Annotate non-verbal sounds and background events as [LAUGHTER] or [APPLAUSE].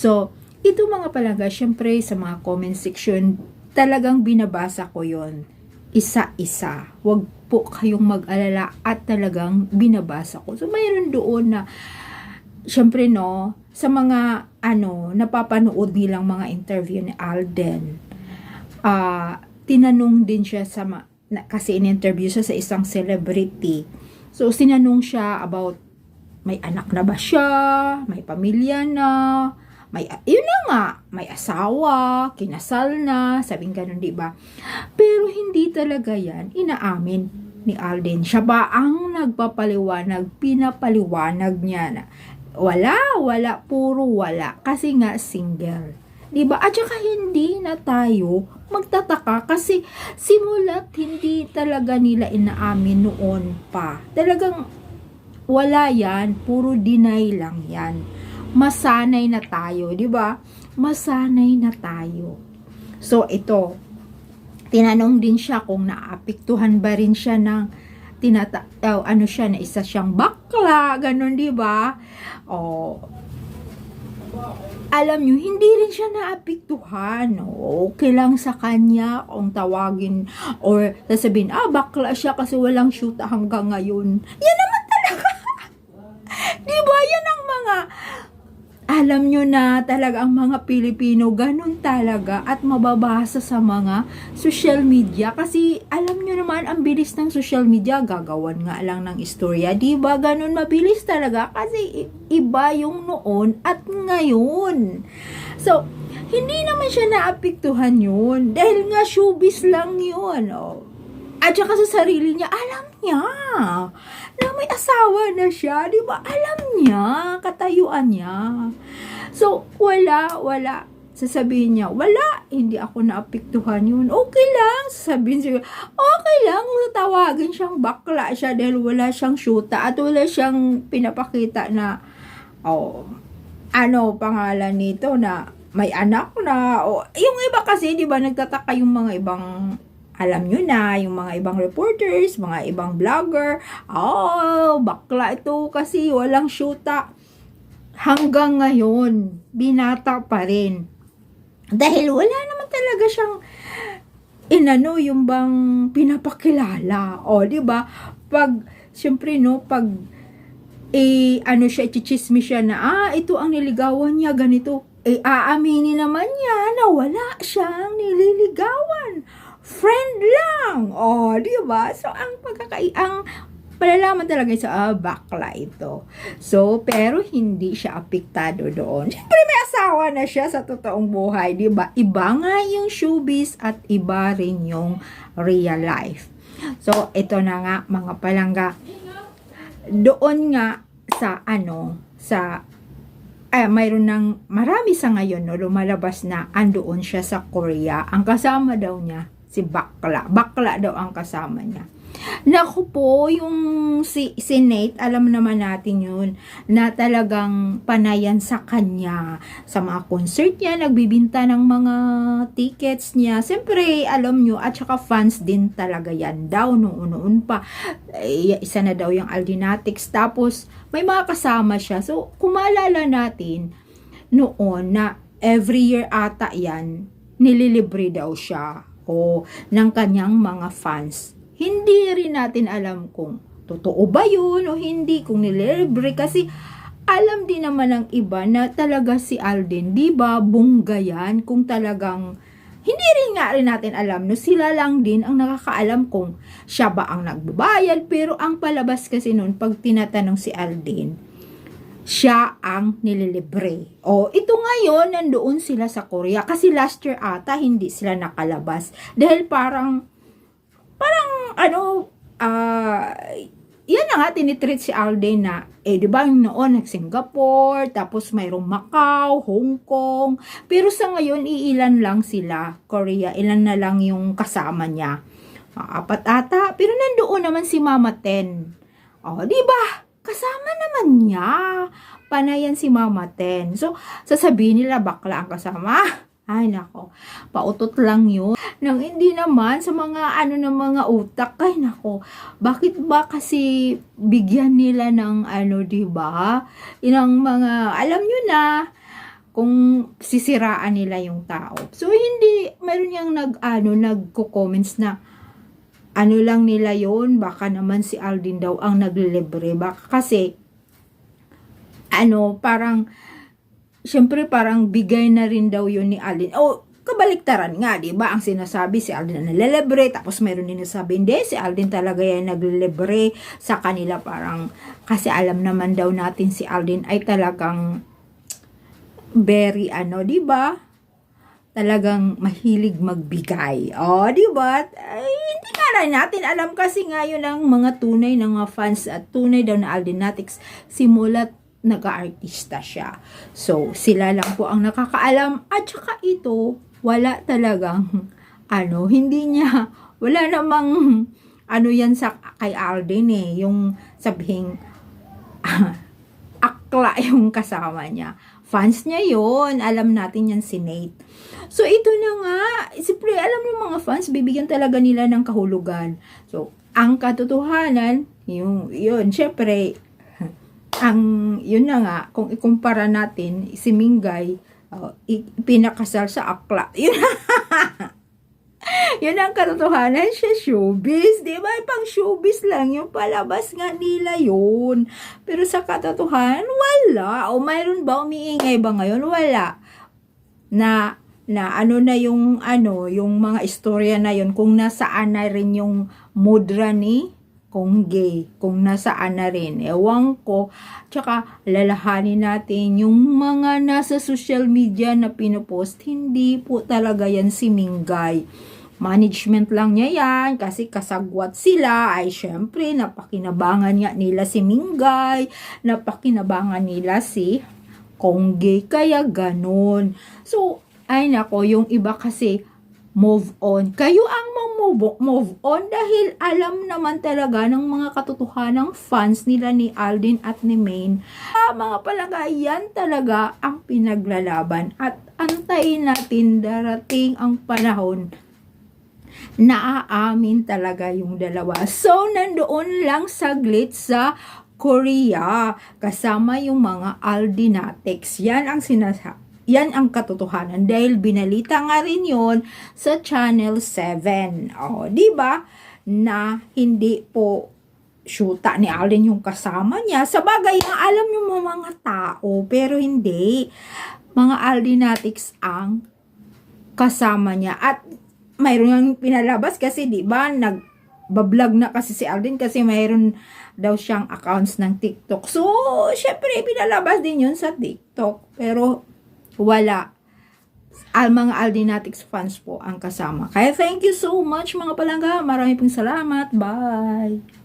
So, ito mga palangga, syempre sa mga comment section, talagang binabasa ko yon isa-isa. Huwag po kayong mag-alala at talagang binabasa ko. So, mayroon doon na, syempre no, sa mga, ano, napapanood nilang mga interview ni Alden, ah, tinanong din siya sa, na, kasi in-interview siya sa isang celebrity. So, sinanong siya about, may anak na ba siya? May pamilya na? May, yun na nga, may asawa, kinasal na, sabing ganun, di ba? Pero hindi talaga yan inaamin ni Alden. Siya ba ang nagpapaliwanag, pinapaliwanag niya na wala, wala, puro wala. Kasi nga single. 'Di ba? At saka hindi na tayo magtataka kasi simulat hindi talaga nila inaamin noon pa. Talagang wala yan, puro deny lang yan. Masanay na tayo, 'di ba? Masanay na tayo. So ito, tinanong din siya kung naapektuhan ba rin siya ng tinata oh, ano siya na isa siyang bakla, ganun 'di ba? Oh, alam nyo, hindi rin siya naapektuhan. Okay lang sa kanya kung tawagin or sasabihin, ah, bakla siya kasi walang shoot hanggang ngayon. Yan naman talaga. [LAUGHS] Di ba? Yan ang mga, alam nyo na talaga ang mga Pilipino, ganun talaga at mababasa sa mga social media. Kasi alam nyo naman, ang bilis ng social media, gagawan nga lang ng istorya. Di ba? Ganun mabilis talaga kasi iba yung noon at ngayon. So, hindi naman siya naapektuhan yun. Dahil nga showbiz lang yun. Oh. At saka sa sarili niya, alam niya na may asawa na siya. Di ba? Alam niya, katayuan niya. So, wala, wala. Sasabihin niya, wala, hindi ako naapektuhan yun. Okay lang. Sasabihin siya, okay lang kung tawagin siyang bakla siya dahil wala siyang syuta at wala siyang pinapakita na, oh, ano pangalan nito na may anak na. O, yung iba kasi, di ba, nagtataka yung mga ibang alam nyo na, yung mga ibang reporters, mga ibang vlogger, oh, bakla ito kasi walang syuta. Hanggang ngayon, binata pa rin. Dahil wala naman talaga siyang inano yung bang pinapakilala. O, di ba? Pag, syempre, no, pag eh, ano siya, chichismis siya na, ah, ito ang niligawan niya, ganito. Eh, aaminin naman niya na wala siyang nililigawan. Friend lang. Oh, di ba? So, ang pagkakai, ang palalaman talaga sa ah, bakla ito. So, pero hindi siya apektado doon. Siyempre, may asawa na siya sa totoong buhay, di ba? Iba nga yung showbiz at iba rin yung real life. So, ito na nga, mga palangga doon nga sa ano sa ay mayroon ng marami sa ngayon no lumalabas na andoon siya sa Korea ang kasama daw niya si Bakla Bakla daw ang kasama niya Naku po, yung si, si Nate, alam naman natin yun, na talagang panayan sa kanya. Sa mga concert niya, nagbibinta ng mga tickets niya. Siyempre, alam nyo, at saka fans din talaga yan daw noon-noon pa. Eh, isa na daw yung Aldinatics. Tapos, may mga kasama siya. So, kung maalala natin, noon na every year ata yan, nililibre daw siya o ng kanyang mga fans hindi rin natin alam kung totoo ba yun o hindi, kung nililibre. Kasi alam din naman ng iba na talaga si Alden, di ba, bungga yan kung talagang hindi rin nga rin natin alam no sila lang din ang nakakaalam kung siya ba ang nagbabayad pero ang palabas kasi noon pag tinatanong si Alden siya ang nililibre. O, ito ngayon, nandoon sila sa Korea. Kasi last year ata, hindi sila nakalabas. Dahil parang, parang, ano, ah, yan na nga, tinitreat si Alden na, eh, di ba, yung noon, nag-Singapore, tapos mayroong Macau, Hong Kong, pero sa ngayon, iilan lang sila, Korea, ilan na lang yung kasama niya. Ah, apat ata, pero nandoon naman si Mama Ten. Oh, di ba? Kasama naman niya. Panayan si Mama Ten. So, sasabihin nila, bakla ang kasama. [LAUGHS] Ay, nako. Pautot lang yun. Nang hindi naman sa mga ano ng mga utak. Ay, nako. Bakit ba kasi bigyan nila ng ano, di ba? Inang mga, alam nyo na, kung sisiraan nila yung tao. So, hindi, meron yung nag, ano, nagko-comments na, ano lang nila yon baka naman si Aldin daw ang naglilibre. Baka kasi, ano, parang, syempre parang bigay na rin daw yun ni Aldin. O, kabaliktaran nga, di ba? Ang sinasabi si Aldin na nalilibre, tapos meron din nasabi, hindi, si Aldin talaga yan naglilibre sa kanila parang, kasi alam naman daw natin si Aldin ay talagang very ano, di ba? Talagang mahilig magbigay. O, di ba? Hindi nga rin natin alam kasi ngayon ang mga tunay ng mga fans at tunay daw na Aldinatics simulat nag-aartista siya. So, sila lang po ang nakakaalam at saka ito, wala talagang ano, hindi niya, wala namang ano yan sa kay Alden eh, yung sabihing [LAUGHS] akla yung kasama niya. Fans niya yon alam natin yan si Nate. So, ito na nga, siyempre, alam yung mga fans, bibigyan talaga nila ng kahulugan. So, ang katotohanan, yung, yun, syempre, [LAUGHS] ang, yun na nga, kung ikumpara natin, si Mingay, uh, pinakasal sa akla. [LAUGHS] Yun, [LAUGHS] yun ang katotohanan siya showbiz, di ba? Pang showbiz lang yung palabas nga nila yun. Pero sa katotohanan, wala. O mayroon ba umiingay ba ngayon? Wala. Na na ano na yung ano, yung mga istorya na yun kung nasaan na rin yung mudra ni kung gay, kung nasaan na rin. Ewan ko. Tsaka, lalahanin natin yung mga nasa social media na pinopost, hindi po talaga yan si Mingay. Management lang niya yan kasi kasagwat sila ay syempre napakinabangan nga nila si Mingay, napakinabangan nila si Kongge, kaya ganun. So, ay nako, yung iba kasi move on. Kayo ang move, move on dahil alam naman talaga ng mga katotohanang fans nila ni Aldin at ni Maine. Ah, mga palagay, yan talaga ang pinaglalaban at antayin natin darating ang panahon naaamin talaga yung dalawa. So, nandoon lang saglit sa Korea kasama yung mga Aldinatics. Yan ang sinasabi yan ang katotohanan dahil binalita nga rin yon sa Channel 7. O, di ba? Na hindi po syuta ni Alden yung kasama niya. Sa bagay, alam yung mga tao, pero hindi. Mga Aldinatics ang kasama niya. At mayroon yung pinalabas kasi, di ba, nag bablog na kasi si Alden kasi mayroon daw siyang accounts ng TikTok. So, syempre, pinalabas din yun sa TikTok. Pero, wala. Al mga Aldinatics fans po ang kasama. Kaya thank you so much mga palangga. Marami pong salamat. Bye!